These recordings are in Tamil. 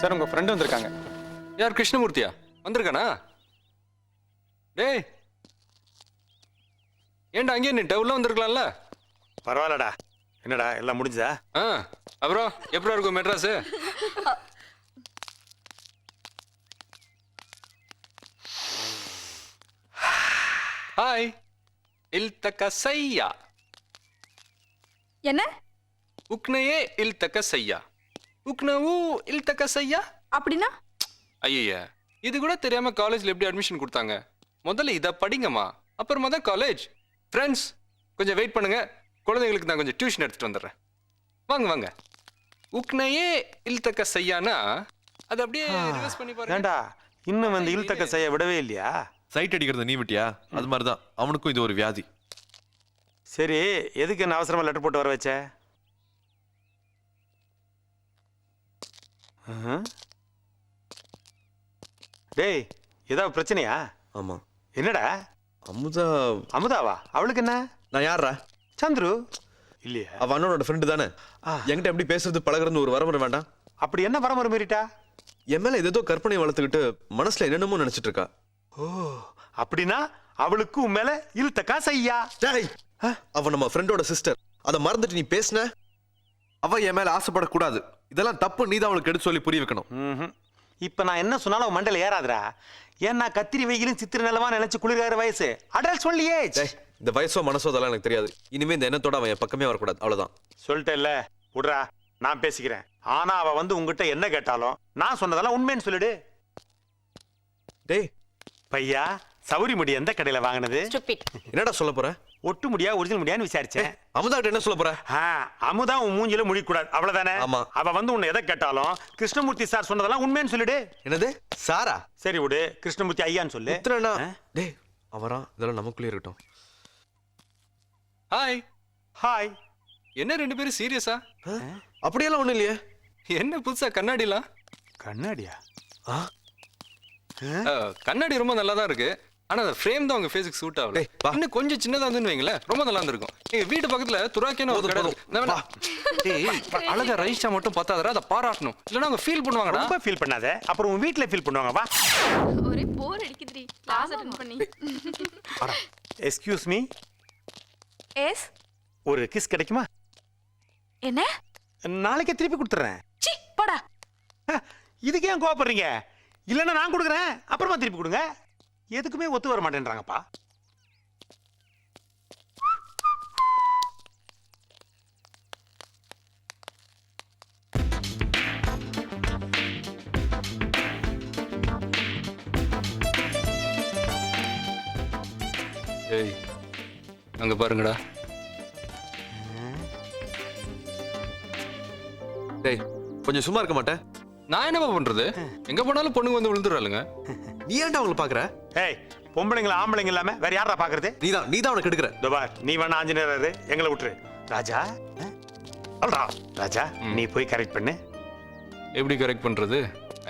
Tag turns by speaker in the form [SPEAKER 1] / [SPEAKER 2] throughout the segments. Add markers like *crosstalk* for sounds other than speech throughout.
[SPEAKER 1] சார் உங்க ஃப்ரெண்டு வந்திருக்காங்க.
[SPEAKER 2] யார் கிருஷ்ணமூர்த்தியா? வந்திருக்கானா? டேய். ஏன்டா அங்கேயே நின்ட்ட உள்ள வந்திருக்கலாம்ல?
[SPEAKER 3] பரவாயில்லடா. என்னடா எல்லாம் முடிஞ்சதா?
[SPEAKER 2] ஆ அப்புறம் எப்படி இருக்கும் மெட்ராஸு? ஹாய் இல்தக்க சையா.
[SPEAKER 4] என்ன?
[SPEAKER 2] உக்னையே இல்தக்க சையா. உக்னவு இல்தக்க சையா
[SPEAKER 4] அப்படின்னா?
[SPEAKER 2] ஐயா இது கூட தெரியாம காலேஜ்ல எப்படி அட்மிஷன் கொடுத்தாங்க? முதல்ல இதை படிங்கம்மா. அப்புறமா தான் காலேஜ் ஃப்ரெண்ட்ஸ் கொஞ்சம் வெயிட் பண்ணுங்க. குழந்தைங்களுக்கு நான் கொஞ்சம் டியூஷன் எடுத்துட்டு வந்துடுறேன். வாங்க வாங்க. உக்னையே இல்தக்க செய்யானா அது அப்படியே ரிவர்ஸ் பண்ணி பாருங்க.
[SPEAKER 3] ஏண்டா? இன்னும் வந்து இழுத்தக்க செய்ய விடவே இல்லையா?
[SPEAKER 5] சைட் அடிக்கிறத நீ விட்டியா? அது மாதிரி தான் அவனுக்கும் இது ஒரு வியாதி.
[SPEAKER 3] சரி எதுக்கு என்ன அவசரமா லெட்டர் போட்டு வர வச்ச? டேய் ஏதாவது பிரச்சனையா?
[SPEAKER 5] ஆமா.
[SPEAKER 3] என்னடா?
[SPEAKER 5] அமுதா.
[SPEAKER 3] அமுதாவா? அவளுக்கு என்ன?
[SPEAKER 5] நான் யாரா
[SPEAKER 3] சந்துரு. இல்லையா.
[SPEAKER 5] அவ அண்ணனோட ஃப்ரெண்டு தானே. என்கிட்ட எப்படி பேசுறது பழகுறதுன்னு ஒரு வரமுறை வேண்டாம்.
[SPEAKER 3] அப்படி என்ன வரமுறை மீறிட்டா
[SPEAKER 5] என் மேல ஏதோ கற்பனை வளர்த்துக்கிட்டு மனசுல என்னென்னமோ நினைச்சிட்டு இருக்கா.
[SPEAKER 3] ஓ அப்படின்னா அவளுக்கு உன் மேல இழுத்தக்கா செய்யா
[SPEAKER 5] டேய் அவ நம்ம ஃப்ரெண்டோட சிஸ்டர் அதை மறந்துட்டு நீ பேசுன? அவ என் மேல ஆசைப்படக்கூடாது. இதெல்லாம் தப்பு நீ தான் அவளுக்கு எடுத்து சொல்லி புரிய வைக்கணும்.
[SPEAKER 3] ம்ஹும். இப்ப நான் என்ன சொன்னாலும் அவன் மண்டையில ஏறாதுடா. ஏன்னா கத்திரி வெயிலும் சித்திர நிலமா நினைச்சு குளிர்கார வயசு. அடல் சொல்லியே
[SPEAKER 5] டேய் இந்த வயசோ மனசோ அதெல்லாம் எனக்கு தெரியாது. இனிமே இந்த எண்ணத்தோட அவன் என் பக்கமே வரக்கூடாது. அவ்வளவுதான்.
[SPEAKER 3] சொல்லிட்டேல்ல விடுறா நான் பேசிக்கிறேன். ஆனா அவ வந்து உங்ககிட்ட என்ன கேட்டாலும் நான் சொன்னதெல்லாம் உண்மைன்னு சொல்லிடு.
[SPEAKER 5] டேய்.
[SPEAKER 3] பையா சௌரி முடி எந்த கடையில வாங்கினது?
[SPEAKER 5] என்னடா சொல்ல போற?
[SPEAKER 3] ஒட்டு முடியா ஒரிஜினல் முடியான்னு விசாரிச்சேன்.
[SPEAKER 5] அமுதாட்ட என்ன சொல்ல போற?
[SPEAKER 3] ஆ, அமுதா உன் மூஞ்சில முடிக்கூடாது அவ்வளவுதானே?
[SPEAKER 5] ஆமா.
[SPEAKER 3] அவ வந்து உன்னை எதை கேட்டாலும் கிருஷ்ணமூர்த்தி சார் சொன்னதெல்லாம் உண்மைன்னு சொல்லிடு.
[SPEAKER 5] என்னது? சாரா?
[SPEAKER 3] சரி விடு கிருஷ்ணமூர்த்தி ஐயான்னு சொல்லு?
[SPEAKER 5] டேய் அவரா இதெல்லாம் நமக்குள்ளே இருக்கட்டும்.
[SPEAKER 2] ஹாய்
[SPEAKER 3] ஹாய்
[SPEAKER 2] என்ன ரெண்டு பேரும் சீரியஸா
[SPEAKER 5] அப்படியெல்லாம் ஒண்ணும் இல்லையே.
[SPEAKER 2] என்ன புதுசா கண்ணாடிலாம்?
[SPEAKER 3] கண்ணாடியா?
[SPEAKER 2] கண்ணாடி ரொம்ப நல்லா தான் இருக்கு. ஆனா அந்த ஃப்ரேம் தான் உங்க ஃபேஸுக்கு சூட் ஆகல. இன்னும் கொஞ்சம் சின்னதா இருந்துன்னு வைங்களேன். ரொம்ப நல்லா இருந்திருக்கும். எங்க வீட்டு பக்கத்துல துராக்கியான ஒரு கடை. இருக்கு. அழகா ரைஸ்டா மட்டும் பார்த்தாதரா அதை பாராட்டணும். இல்லைன்னா அவங்க ஃபீல் பண்ணுவாங்கடா.
[SPEAKER 3] ரொம்ப ஃபீல் பண்ணாத. அப்புறம் உன் வீட்ல ஃபீல் பண்ணுவாங்க. வா.
[SPEAKER 4] ஒரே போர் அடிக்குதுடி. கிளாஸ் அட்டெண்ட் பண்ணி.
[SPEAKER 3] எஸ்கியூஸ் மீ
[SPEAKER 4] எஸ்
[SPEAKER 3] ஒரு கிஸ் கிடைக்குமா?
[SPEAKER 4] என்ன?
[SPEAKER 3] நாளைக்கே திருப்பி கொடுத்துட்றேன்.
[SPEAKER 4] சி போடா.
[SPEAKER 3] இதுக்கு ஏன் கோவப்படுறீங்க? இல்லைன்னா நான் கொடுக்குறேன். அப்புறமா திருப்பி கொடுங்க. எதுக்குமே ஒத்து வர மாட்டேன்றாங்கப்பா.
[SPEAKER 2] ஏய் அங்க பாருங்கடா.
[SPEAKER 5] டேய் கொஞ்சம் சும்மா இருக்க மாட்டேன்.
[SPEAKER 2] நான் என்னப்பா பண்றது? எங்க போனாலும் பொண்ணுங்க வந்து விழுந்துடுறாளுங்க. *laughs*
[SPEAKER 5] நீ ஏன்டா அவங்கள பாக்குற?
[SPEAKER 3] ஏய் பொம்பளைங்கள ஆம்பளைங்க இல்லாம வேற யாரா பாக்குறது?
[SPEAKER 5] நீ தான் நீ தான் அவனை கெடுக்கிற
[SPEAKER 3] நீ வேணா ஆஞ்சநேயர் எங்களை விட்டுரு. ராஜா? அல்ரா ராஜா நீ போய் கரெக்ட் பண்ணு.
[SPEAKER 2] எப்படி கரெக்ட் பண்றது?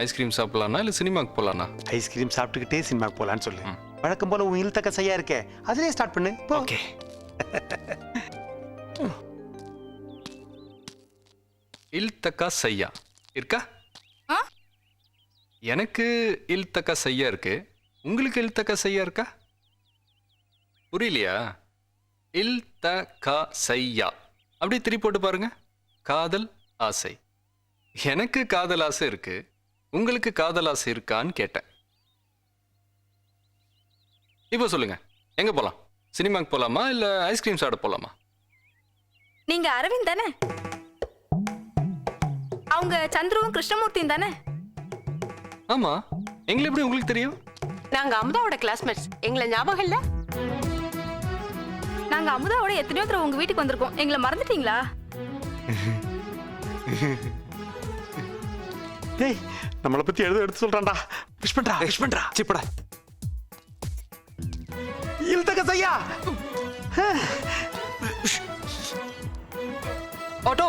[SPEAKER 2] ஐஸ்கிரீம் சாப்பிடலாம்னா இல்ல சினிமாக்கு போலாம்னா
[SPEAKER 3] ஐஸ்கிரீம் சாப்பிட்டுக்கிட்டே சினிமாக்கு போலான்னு சொல்லு. வழக்கம் போல உன் இழுத்தக்க செய்யா இருக்கே. அதுலயே ஸ்டார்ட் பண்ணு.
[SPEAKER 2] ஓகே. *laughs* இல்தக்கா சையா இருக்கா?
[SPEAKER 4] ஆ?
[SPEAKER 2] எனக்கு இல்தக்கா செய்ய இருக்கு. உங்களுக்கு இல்தக்கா செய்ய இருக்கா? புரியலையா? இல் தகா சையா அப்படியே திருப்பி போட்டு பாருங்க. காதல் ஆசை. எனக்கு காதல் ஆசை இருக்கு. உங்களுக்கு காதல் ஆசை இருக்கான்னு கேட்டேன். இப்போ சொல்லுங்க. எங்க போலாம்? சினிமாக்கு போலாமா இல்ல ஐஸ்கிரீம் சாப்பிட போலாமா?
[SPEAKER 4] நீங்க அரவிந்த் தானே? அவங்க சந்துருவும் கிருஷ்ணமூர்த்தியும் தானே?
[SPEAKER 2] ஆமா. எங்களை எப்படி உங்களுக்கு தெரியும்?
[SPEAKER 6] நாங்க அமுதாவோட கிளாஸ்மேட்ஸ் எங்களை ஞாபகம் இல்ல?
[SPEAKER 4] நாங்க அமுதாவோட எத்தனையோ தடவை உங்க வீட்டுக்கு வந்திருக்கோம். எங்களை மறந்துட்டீங்களா?
[SPEAKER 3] டேய் நம்மளை பத்தி எழுத எடுத்து சொல்றான்டா. விஷ் பண்றா விஷ் பண்றா.
[SPEAKER 5] சிப்படா
[SPEAKER 3] இழுத்தக்க செய்யா.
[SPEAKER 2] ஆட்டோ.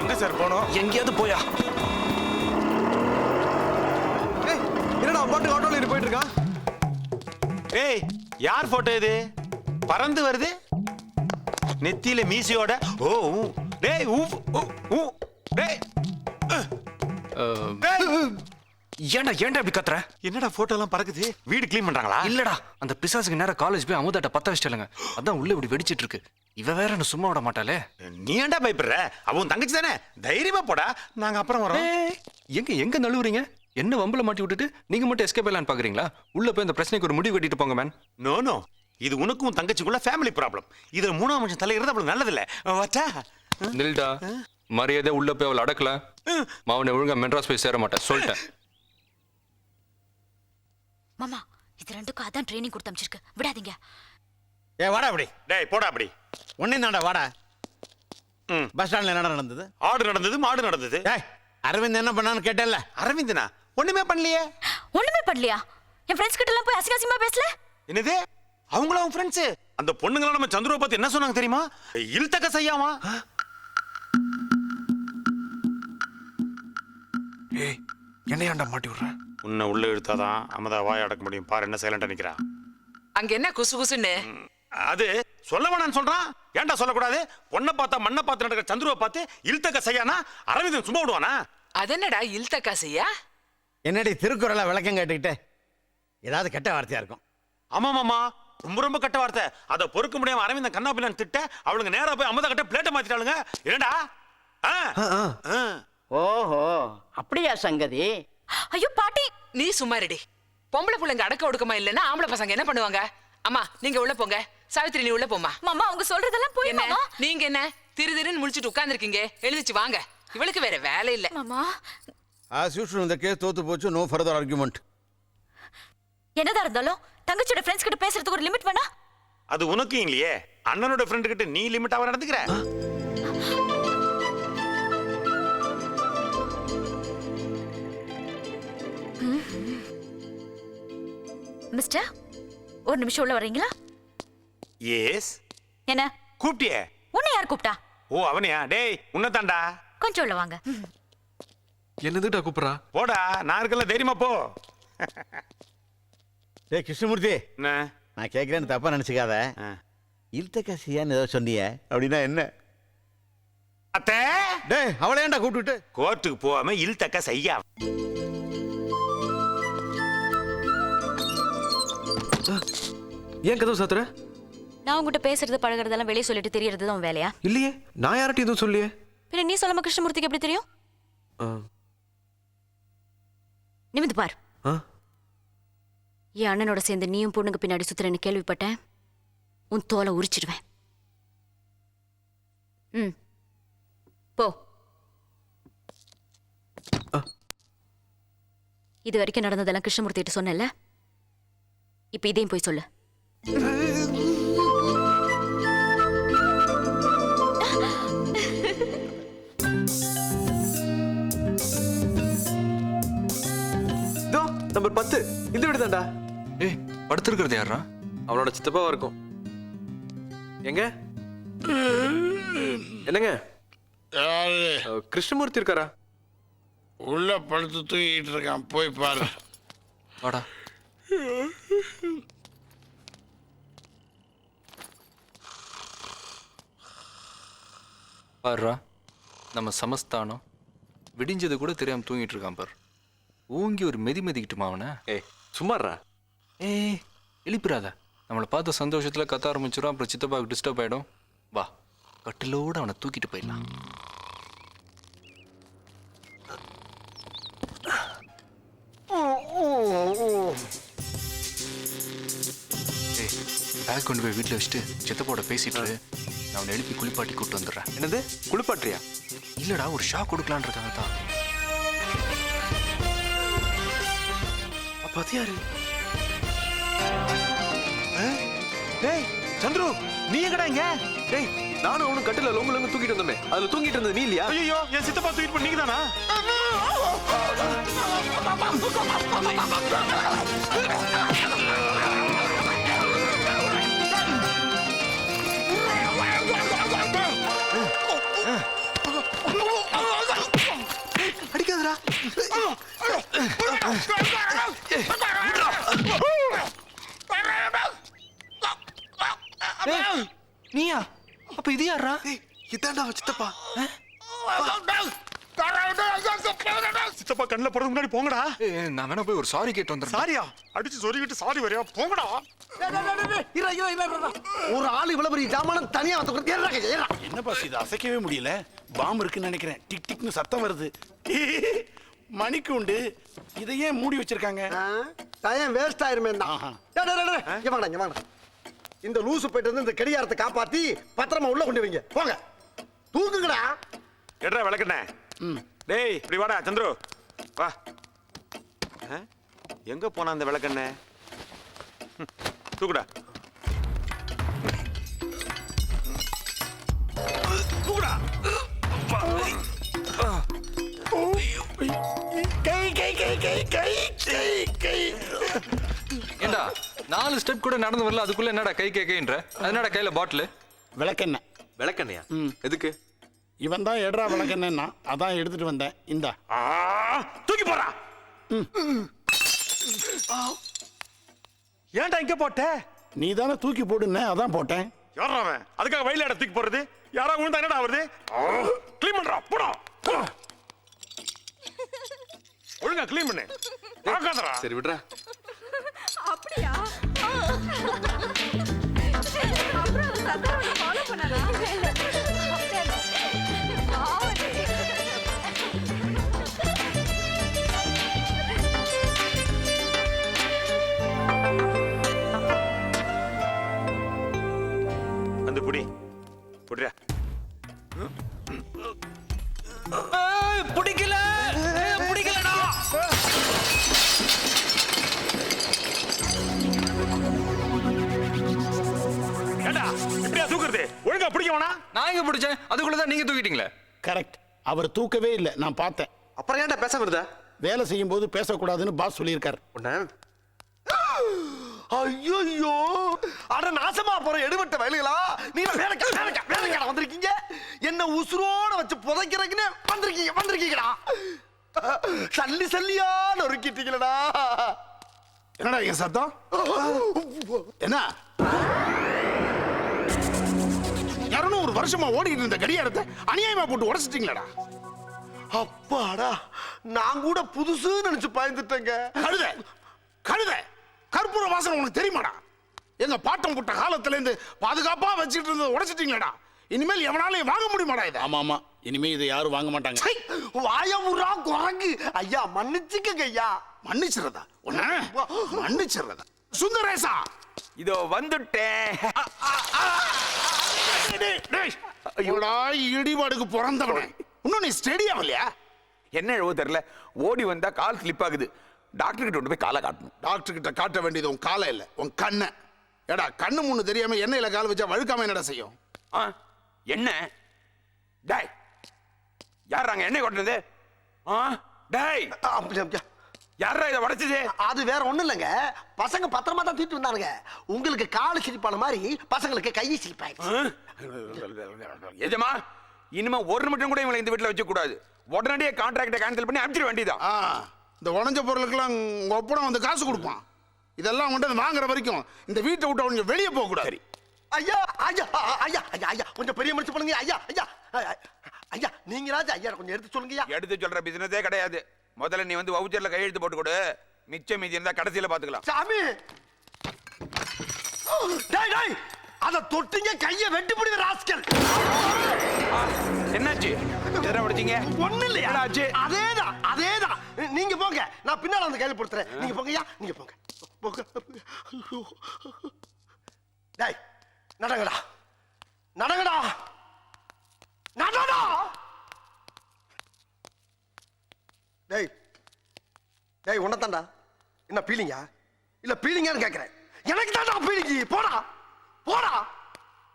[SPEAKER 3] எங்க சார் போனோம்?
[SPEAKER 5] எங்கேயாவது போயா? என்னடா பாட்டுக்கு ஆட்டோல ஏறி போயிட்டு இருக்கான்
[SPEAKER 3] ஏய் யார் போட்டோ இது? பறந்து வருது? நெத்தியில மீசையோட? ஓ ஊ. டேய் ஊ ஊ, ஊ. டேய்.
[SPEAKER 2] ஏன்டா ஏன்டா இப்படி கத்துற?
[SPEAKER 3] என்னடா போட்டோ எல்லாம் பறக்குது? வீடு க்ளீன் பண்றாங்களா?
[SPEAKER 2] இல்லடா அந்த பிசாசுக்கு நேரம் காலேஜ் போய் அமுதாட்ட பத்த வச்சிட்டலங்க அதான் உள்ள இப்படி வெடிச்சிட்டு இருக்கு இவ வேற என்ன சும்மா விட மாட்டாளே.
[SPEAKER 3] நீ ஏன்டா பயப்படுற? அவன் தங்கச்சி தானே? தைரியமா போடா. நாங்க அப்புறம் வரோம்.
[SPEAKER 2] ஏய், எங்க எங்க நழுவுறீங்க? என்ன வம்புல மாட்டி விட்டுட்டு நீங்க மட்டும் எஸ்கேப் ஆகலான்னு பாக்குறீங்களா? உள்ள போய் இந்த பிரச்சனைக்கு ஒரு முடிவு கட்டிட்டு போங்க மேன்
[SPEAKER 3] நோ நோ இது உனக்கும் உன் தங்கச்சிக்குள்ள ஃபேமிலி ப்ராப்ளம் இதுல மூணாம் மனுஷன் தலையிறது அவ்வளவு நல்லது இல்ல வச்சா?
[SPEAKER 2] நில்டா மரியாதை உள்ள போய் அவளை அடக்கல. மாவனை ஒழுங்கா மெட்ராஸ் போய் சேர மாட்டேன். சொல்லிட்டேன்.
[SPEAKER 1] மாமா இது ரெண்டுக்கும் அதான் ட்ரைனிங் கொடுத்து அமைச்சிருக்கு. விடாதீங்க.
[SPEAKER 7] ஏ வாடா அப்படி.
[SPEAKER 3] டேய் போடா அப்படி.
[SPEAKER 7] ஒன்னே தாண்டா வாடா.
[SPEAKER 3] ம்.
[SPEAKER 7] பஸ் ஸ்டாண்ட்ல என்ன நடந்தது?
[SPEAKER 3] ஆடு நடந்தது மாடு நடந்தது.
[SPEAKER 7] ஏய் அரவிந்த் என்ன பண்ணான்னு கேட்டேல்ல
[SPEAKER 3] அரவிந்தனா? ஒண்ணுமே பண்ணலையே.
[SPEAKER 1] ஒண்ணுமே பண்ணலையா? என் ஃப்ரெண்ட்ஸ் கிட்ட எல்லாம் போய் அசிங்க அசிங்கமா பேசல?
[SPEAKER 3] என்னது? அவங்கள அவன் ஃப்ரெண்ட்ஸ் அந்த பொண்ணுங்கள நம்ம சந்துருவை பத்தி என்ன சொன்னாங்க தெரியுமா? இழுத்தக்க செய்யாமா?
[SPEAKER 2] ஏய் என்னையாண்டா மாட்டி விடுற?
[SPEAKER 3] உன்னை உள்ள இழுத்தாதான் அமதா வாய் அடக்க முடியும். பாரு என்ன சைலண்டா நிக்கிறா.
[SPEAKER 8] அங்க என்ன குசு குசுன்னு?
[SPEAKER 3] அது சொல்ல வேணாம்னு சொல்றான். ஏன்டா சொல்லக்கூடாது? பொண்ணை பார்த்தா மண்ணை பார்த்து நடக்கிற சந்துருவை பார்த்து இழுத்தக்க செய்யானா? அரவிந்தன் சும்மா விடுவானா?
[SPEAKER 8] அது என்னடா இல்த காசையா
[SPEAKER 7] என்னடி திருக்குறளை விளக்கம் கேட்டுக்கிட்டு? ஏதாவது கெட்ட வார்த்தையா இருக்கும்.
[SPEAKER 3] ஆமா மாமா ரொம்ப ரொம்ப கட்ட வார்த்தை. அதை பொறுக்க முடியாம அரவிந்தன் கண்ணா பிள்ளைன்னு திட்ட அவளுங்க நேரா போய் அமதா கிட்ட பிளேட்டை மாத்திட்டாளுங்க. என்னடா ஆ? ஆ.
[SPEAKER 9] ஓஹோ அப்படியா சங்கதி?
[SPEAKER 1] ஐயோ பாட்டி
[SPEAKER 8] நீ சும்மா ரெடி பொம்பளை பிள்ளைங்க அடக்க ஒடுக்கமா இல்லைன்னா ஆம்பளை பசங்க என்ன பண்ணுவாங்க? அம்மா நீங்க உள்ள போங்க. சாவித்திரி நீ உள்ள போமா
[SPEAKER 1] மாமா அவங்க சொல்றதெல்லாம் போய் மாமா.
[SPEAKER 8] நீங்க என்ன? திரு திருன்னு முடிச்சிட்டு உட்கார்ந்திருக்கீங்க. எழுதிச்சு வாங்க. இவளுக்கு வேற வேலை இல்ல.
[SPEAKER 1] மாமா
[SPEAKER 7] ஆஸ் யூஷுவல் இந்த கேஸ் தோத்து போச்சு. நோ ஃபர்தர் ஆர்குமெண்ட்
[SPEAKER 1] என்னதா இருந்தாலும் தங்கச்சியோட ஃப்ரெண்ட்ஸ் கிட்ட பேசுறதுக்கு ஒரு லிமிட் வேணா?
[SPEAKER 3] அது உனக்கும் இல்லையே. அண்ணனோட ஃப்ரெண்டு கிட்ட நீ லிமிட்டாவா நடந்துக்கிற?
[SPEAKER 1] மிஸ்டர் ஒரு நிமிஷம் உள்ள வர்றீங்களா?
[SPEAKER 3] எஸ்
[SPEAKER 1] என்ன?
[SPEAKER 3] கூப்பிட்டியே
[SPEAKER 1] உன்னை யார் கூப்பிட்டா
[SPEAKER 3] ஓ அவனையா? டேய் உன்னதாண்டா
[SPEAKER 1] கொஞ்சம் உள்ள வாங்க.
[SPEAKER 2] என்னதுடா கூப்பிடுறா?
[SPEAKER 3] போடா நான் இருக்கல தைரியமா போ.
[SPEAKER 7] டேய் கிருஷ்ணமூர்த்தி.
[SPEAKER 3] என்ன?
[SPEAKER 7] நான் கேட்குறேன்னு தப்பா நினச்சிக்காத.
[SPEAKER 3] ஆ.
[SPEAKER 7] இல்தக்காசியான்னு ஏதோ சொன்னியே. அப்படின்னா என்ன?
[SPEAKER 3] அத்தை?
[SPEAKER 7] டேய் அவளை ஏன்டா கூப்பிட்டுட்டு?
[SPEAKER 3] கோர்ட்டுக்கு போகாம இழுத்தக்க செய்யா
[SPEAKER 5] ஏன் கதவு சாத்துற?
[SPEAKER 1] நான் உங்ககிட்ட பேசுறது பழகுறதெல்லாம் வெளியே சொல்லிட்டு தெரியறது தான் உன் வேலையா?
[SPEAKER 5] இல்லையே நான் யார்கிட்டயும் எதுவும் சொல்லியே?
[SPEAKER 1] பின்ன நீ சொல்லாம கிருஷ்ணமூர்த்திக்கு எப்படி தெரியும்?
[SPEAKER 5] ஆ.
[SPEAKER 1] நிமிந்து பார்.
[SPEAKER 5] ஆ?
[SPEAKER 1] என் அண்ணனோட சேர்ந்து நீயும் பொண்ணுங்க பின்னாடி சுத்துறேன்னு கேள்விப்பட்டேன். உன் தோலை உரிச்சிடுவேன் ம். போ. இது வரைக்கும் நடந்ததெல்லாம் கிருஷ்ணமூர்த்தி கிட்ட சொன்னேன்ல. இப்ப இதையும் போய் சொல்லு.
[SPEAKER 5] நம்பர் பத்து. இந்த வீடு தான்டா.
[SPEAKER 2] ஏய் படுத்திருக்கிறது யாரா
[SPEAKER 5] அவனோட சித்தப்பாவா இருக்கும். எங்க? என்னங்க? அஹ், கிருஷ்ணமூர்த்தி இருக்காரா?
[SPEAKER 10] உள்ள படுத்து தூங்கிட்டு இருக்கான். போய் பாரு.
[SPEAKER 2] வாடா. பாருடா நம்ம சமஸ்தானம் விடிஞ்சது கூட தெரியாம தூங்கிட்டு இருக்கான் பார். ஊங்கி ஒரு மெதி மெதிக்கிட்டுமா அவனை?
[SPEAKER 5] ஏய் சும்மாறா
[SPEAKER 2] ஏய் எழுப்பிடாத. நம்மளை பார்த்த சந்தோஷத்துல கத்த ஆரம்பிச்சிடும் அப்புறம் சித்தப்பாவுக்கு டிஸ்டர்ப் ஆயிடும். வா கட்டிலோட அவனை தூக்கிட்டு போயிடலாம். ஏய் பேக் கொண்டு போய் வீட்டில் வச்சுட்டு சித்தப்போட பேசிட்டு. நான் அவனை எழுப்பி குளிப்பாட்டி கூட்டு வந்துடுறேன்.
[SPEAKER 5] என்னது? குளிப்பாட்டுறியா?
[SPEAKER 2] இல்லடா ஒரு ஷாக் கொடுக்கலான்னு இருக்காங்க தான்
[SPEAKER 5] அப்ப அது யாரு
[SPEAKER 3] டேய் சந்துரு நீ எங்கடா இங்க
[SPEAKER 5] டேய் நானும் அவனும் கட்டில லொங்கு லொங்கு தூக்கிட்டு வந்தோமே அதுல தூங்கிட்டு இருந்தது நீ இல்லையா
[SPEAKER 3] ஐயோ என் சித்தப்பா தூக்கிட்டு பண்ணீங்க தானா
[SPEAKER 5] அடிக்காதடா
[SPEAKER 2] நீயா? அப்ப இது யாரா
[SPEAKER 5] இதான்டா சித்தப்பா.
[SPEAKER 3] சித்தப்பா சித்தப்பா கண்ணில் போறது முன்னாடி போங்கடா.
[SPEAKER 2] நான் வேணா போய் ஒரு சாரி கேட்டு வந்துடுறேன்
[SPEAKER 3] சாரியா? அடிச்சு சொருகிட்டு சாரி வரையா? போங்கடா.
[SPEAKER 7] ஒரு ஆள் இவ்வளவு பெரிய ஜாமான் தனியா வந்து
[SPEAKER 10] என்ன பாஸ் இது அசைக்கவே முடியல? பாம்பு இருக்குன்னு நினைக்கிறேன். டிக் டிக்னு சத்தம் வருது. மணிக்கு உண்டு. இதை ஏன் மூடி வச்சிருக்காங்க?
[SPEAKER 7] டயம் வேஸ்ட் ஆயிருமே
[SPEAKER 10] ஆஹா.
[SPEAKER 7] இங்க வாங்க இங்க வாங்க. இந்த லூசு போயிட்டு வந்து இந்த கடிகாரத்தை காப்பாத்தி பத்திரமா உள்ள கொண்டு வைங்க. போங்க. தூக்குங்கடா
[SPEAKER 3] எட்ரா விளக்கண்ணே. டேய் இப்படி வாடா சந்துரு. வா. ஆ? எங்க போனா அந்த விளக்கண்ணே? தூக்குடா.
[SPEAKER 10] கை கை கை
[SPEAKER 2] ஏண்டா நாலு ஸ்டெப் கூட நடந்து வரல அதுக்குள்ள என்னடா கை கை கைன்ற? அது என்னடா கையில பாட்டில்
[SPEAKER 10] விளக்கெண்ண
[SPEAKER 5] விளக்கண்ணையா? எதுக்கு?
[SPEAKER 10] இவன் தான் எடுறா விளக்கெண்ணா அதான் எடுத்துட்டு வந்தேன். இந்தா.
[SPEAKER 3] தூக்கி போடா. ஏன்டா இங்க போட்ட?
[SPEAKER 10] நீ தானே தூக்கி போடுன அதான் போட்டேன்.
[SPEAKER 3] யாரா அவன்? அதுக்காக வயல இடம் தூக்கி போறது யாரா விழுந்தா என்னடா வருது க்ளீன் பண்றா போடா. ஒழுங்கா க்ளீன் பண்ணு. பார்க்காதடா.
[SPEAKER 5] சரி விடுறா.
[SPEAKER 4] அப்படியா? அப்புறம் ஃபாலோ
[SPEAKER 3] அந்த புடி. புடிடா.
[SPEAKER 2] பிடிக்கல. பிடிக்கலடா.
[SPEAKER 3] இப்படியா தூக்குறது? ஒழுங்கா பிடிக்க வேணா
[SPEAKER 2] நான் எங்க பிடிச்சேன்? அதுக்குள்ள தான் நீங்க தூக்கிட்டீங்களே.
[SPEAKER 10] கரெக்ட் அவர் தூக்கவே இல்லை. நான் பார்த்தேன்.
[SPEAKER 5] அப்புறம் ஏன்டா பேச வருதா?
[SPEAKER 10] வேலை செய்யும் போது பேசக்கூடாதுன்னு பாஸ் சொல்லியிருக்காரு.
[SPEAKER 5] உன்ன?
[SPEAKER 7] ஐயோ அட நாசமா போற எடுபட்ட வயலுகளா? நீங்க வேலைக்கா வேலைக்கா வேலைக்கா வந்திருக்கீங்க? என்ன உசுரோட வச்சு புதைக்கிறதுக்குன்னு வந்திருக்கீங்க வந்திருக்கீங்கடா. சல்லி சல்லியா நொறுக்கிட்டீங்களடா
[SPEAKER 10] என்னடா என் சத்தம்? என்ன? இருநூறு வருஷமா ஓடிக்கிட்டு இருந்த கடியாரத்தை அநியாயமா போட்டு உடைச்சிட்டீங்களடா.
[SPEAKER 7] அப்பாடா நான் கூட புதுசுன்னு நினைச்சு பயந்துட்டேங்க.
[SPEAKER 10] கழுத கழுத கற்பூர வாசனை உனக்கு தெரியுமாடா? எங்க பாட்டம் புட்ட காலத்துல இருந்து பாதுகாப்பா வச்சுட்டு இருந்ததை உடைச்சிட்டீங்களடா. இனிமேல் எவனாலையும் வாங்க முடியுமாடா இதை? ஆமா ஆமா. இனிமே இதை யாரும் வாங்க மாட்டாங்க.
[SPEAKER 7] வாயமுறா குரங்கு. ஐயா மன்னிச்சுக்கங்க ஐயா.
[SPEAKER 10] மன்னிச்சிடுறதா? உன்ன மன்னிச்சிடுறதா? சுந்தரேசா!
[SPEAKER 3] இதோ வந்துட்டேன்.
[SPEAKER 10] இவடா இடிபாடுக்கு பிறந்தவனே. இன்னும் நீ ஸ்டெடி ஆகலையா
[SPEAKER 3] என்ன எழுவ தெரியல. ஓடி வந்தா கால் ஸ்லிப் ஆகுது. டாக்டர் கிட்ட கொண்டு போய் காலை காட்டணும்.
[SPEAKER 10] டாக்டர் கிட்ட காட்ட வேண்டியது உன் காலை இல்ல உன் கண்ணை. ஏடா கண்ணு முன்னு தெரியாம எண்ணெயில கால் வச்சா வழுக்காம என்னடா செய்யும்?
[SPEAKER 3] ஆ, என்ன? டேய் யாராங்க எண்ணெய் கொட்டினது? ஆ டேய்.
[SPEAKER 7] அப்படி அப்படியா.
[SPEAKER 3] யாரா இதை உடைச்சது
[SPEAKER 7] அது வேற ஒண்ணும் இல்லைங்க. பசங்க பத்திரமா தான் தூக்கிட்டு வந்தானுங்க. உங்களுக்கு காலு சிரிப்பான மாதிரி பசங்களுக்கு கை சிரிப்பாயிடுச்சு.
[SPEAKER 3] எஜமா இனிமே ஒரு நிமிஷம் கூட இவங்களை இந்த வீட்டுல வச்ச கூடாது. உடனடியே கான்ட்ராக்டை கேன்சல் பண்ணி அனுப்பிச்சிட வேண்டியதான்
[SPEAKER 10] இந்த உடஞ்ச பொருளுக்கெல்லாம் உங்க ஒப்படம் வந்து காசு கொடுப்பான். இதெல்லாம் வந்து வாங்குற வரைக்கும் இந்த வீட்டை விட்டு அவங்க வெளியே போக கூடாது.
[SPEAKER 7] ஐயா ஐயா ஐயா ஐயா ஐயா கொஞ்சம் பெரிய மனுஷன் பண்ணுங்க ஐயா ஐயா ஐயா நீங்க ராஜா ஐயா கொஞ்சம் எடுத்து சொல்லுங்க
[SPEAKER 3] எடுத்து சொல்ற பிசினஸே கிடையாது. முதல்ல நீ வந்து வவுச்சர்ல கையெழுத்து போட்டு கொடு. மிச்சம் மீதி இருந்தா கடைசியில பாத்துக்கலாம்.
[SPEAKER 7] சாமி! டேய் டேய்! அத தொட்டிங்க கைய வெட்டி பிடிங்க ராஸ்கல்.
[SPEAKER 3] என்னாச்சு? எதனா உடைச்சீங்க
[SPEAKER 7] ஒண்ணு இல்லையா? அதேதான் அதேதான். நீங்க போங்க. நான் பின்னால வந்து கையில கொடுத்துறேன் நீங்க போங்க ஐயா. நீங்க போங்க. போங்க. டேய் நடங்கடா. நடங்கடா. நடடா! டேய் டேய் உன்னதாண்டா என்ன பீலிங்கா இல்ல பீலிங்கான்னு கேக்குறேன். எனக்கு தான்டா பீலிங்கி போடா போடா.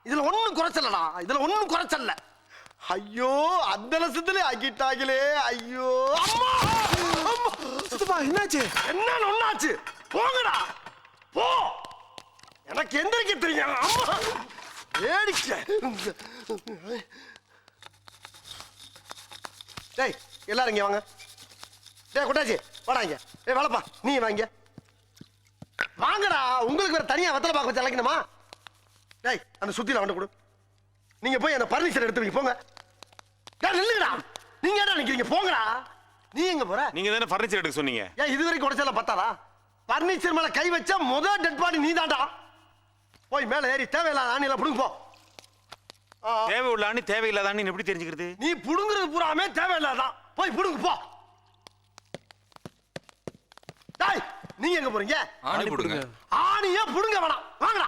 [SPEAKER 7] இதுல ஒண்ணும் குறைச்சலடா. இதுல ஒண்ணும் குறைச்சல்ல. ஐயோ அந்த லட்சத்துல ஆக்கிட்டாங்களே. ஐயோ அம்மா! அம்மா! சித்தப்பா என்னாச்சு? என்ன ஒண்ணாச்சு. போங்கடா. போ. எனக்கு எந்திரிக்க தெரியும் அம்மா? வேடிக்கை டேய் எல்லாரும் இங்க வாங்க. டேய் குட்டாச்சி வாடா இங்க. ஏய் வேலைப்பா நீ வாங்க வாங்கடா. உங்களுக்கு வேற தனியா வெத்தலை பாக்க வச்சு அழைக்கணுமா? டேய் அந்த சுத்தில வந்து கொடு. நீங்க போய் அந்த பர்னிச்சர் எடுத்து வைங்க போங்க. டேய் நில்லுங்கடா. நீங்க என்ன நிக்கிறீங்க? போங்கடா. நீ எங்க போற?
[SPEAKER 3] நீங்க தானே ஃபர்னிச்சர் எடுக்க சொன்னீங்க.
[SPEAKER 7] ஏன் இது வரைக்கும் உடைச்சல பத்தாதா? பர்னிச்சர் மேல கை வச்சா முதல் டெட் பாடி நீ தான்டா போய் மேல ஏறி தேவையில்லாத ஆணியில புடுங்க போ. ஆ,
[SPEAKER 3] தேவை உள்ள ஆணி தேவையில்லாத ஆணி எப்படி தெரிஞ்சுக்கிறது?
[SPEAKER 7] நீ புடுங்குறது பூராமே தேவையில்லாதான் போய் புடுங்க போ. டேய் நீங்க எங்க போறீங்க?
[SPEAKER 2] ஆணி போடுங்க.
[SPEAKER 7] ஆணிய புடுங்க வேணாம். வாங்கடா.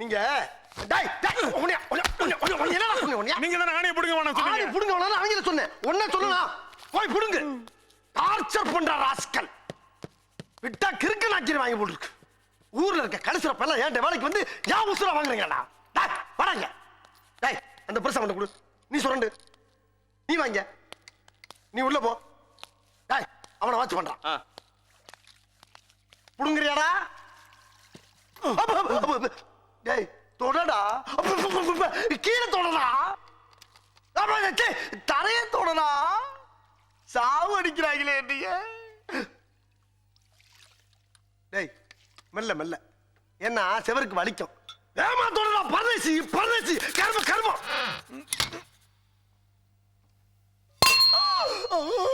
[SPEAKER 7] நீங்க டேய் டேய் உன்னைய உன்னைய உன்னைய என்னடா சொன்னீங்க
[SPEAKER 3] நீங்க தானே ஆணியை பிடிக்க வேணாம்
[SPEAKER 7] ஆணி
[SPEAKER 3] சொன்னீங்க
[SPEAKER 7] புடுங்க வேணாம் அவங்கள சொன்னேன். உன்ன சொல்லலாம் போய் புடுங்க. டார்ச்சர் பண்ற ராஸ்கல். விட்டா கிறுக்கு நாக்கிற வாங்கி போட்டுருக்கு. ஊர்ல இருக்க கடைசில எல்லாம் ஏன் வேலைக்கு வந்து ஏன் உசுர வாங்குறீங்கடா? டேய் வராங்க டேய் அந்த கொண்டு கொடு. நீ சுரண்டு. நீ வாங்க. நீ உள்ள போ. அவனை வாட்ச் பண்றான். புடுங்குறியாடா. டேய் தொடடா. கீழே தொடடா. தரைய தொடடா. சாவு அடிக்கிறாங்களே நீங்க டேய் மெல்ல மெல்ல. என்ன செவருக்கு வலிக்கும். ஏமா தொடடா பரதேசி பரதேசி. கர்ம கர்மம்
[SPEAKER 5] ஐயோ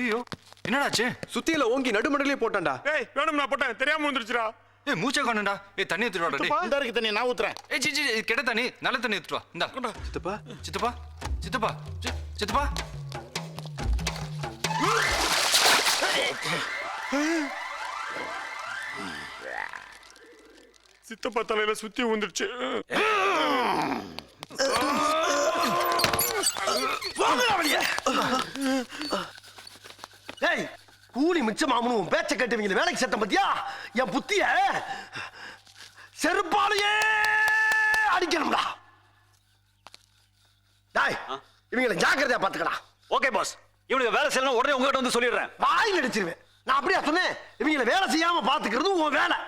[SPEAKER 2] ஐயோ என்னடாச்சு?
[SPEAKER 5] சுத்தியில ஓங்கி நடுமடலே போட்டான்டா.
[SPEAKER 3] ஏய் வேணும் நான் போட்டேன். தெரியாம வந்துருச்சுடா
[SPEAKER 2] ஏய் மூச்சை காணும்டா. ஏய் தண்ணி எடுத்துட்டு வாடா டேய்.
[SPEAKER 10] இந்த இருக்கு தண்ணி நான் ஊத்துறேன்.
[SPEAKER 2] ஏய் சி சி இது கெட்ட தண்ணி. நல்ல தண்ணி எடுத்துட்டு வா. இந்தா.
[SPEAKER 5] சித்தப்பா.
[SPEAKER 2] சித்தப்பா. சித்தப்பா. சி- சித்தப்பா.
[SPEAKER 3] சித்தப்பா தலையில சுத்தி வந்துருச்சு
[SPEAKER 7] டேய் கூலி மிச்சமாமனு உன் பேச்ச கேட்டவங்க வேலைக்கு சேர்த்த பத்தியா? என் புத்திய செருப்பாலேயே அடிக்கணும்டா. டேய் இவங்களை ஜாக்கிரதையா பாத்துக்கடா.
[SPEAKER 3] ஓகே பாஸ் இவனுக்கு வேலை செய்யணும் உடனே உங்ககிட்ட வந்து சொல்லிடுறேன்.
[SPEAKER 7] வாயில் அடிச்சிருவேன். நான் அப்படியா சொன்னேன்? இவங்களை வேலை செய்யாம பாத்துக்கிறது உன் வேலை.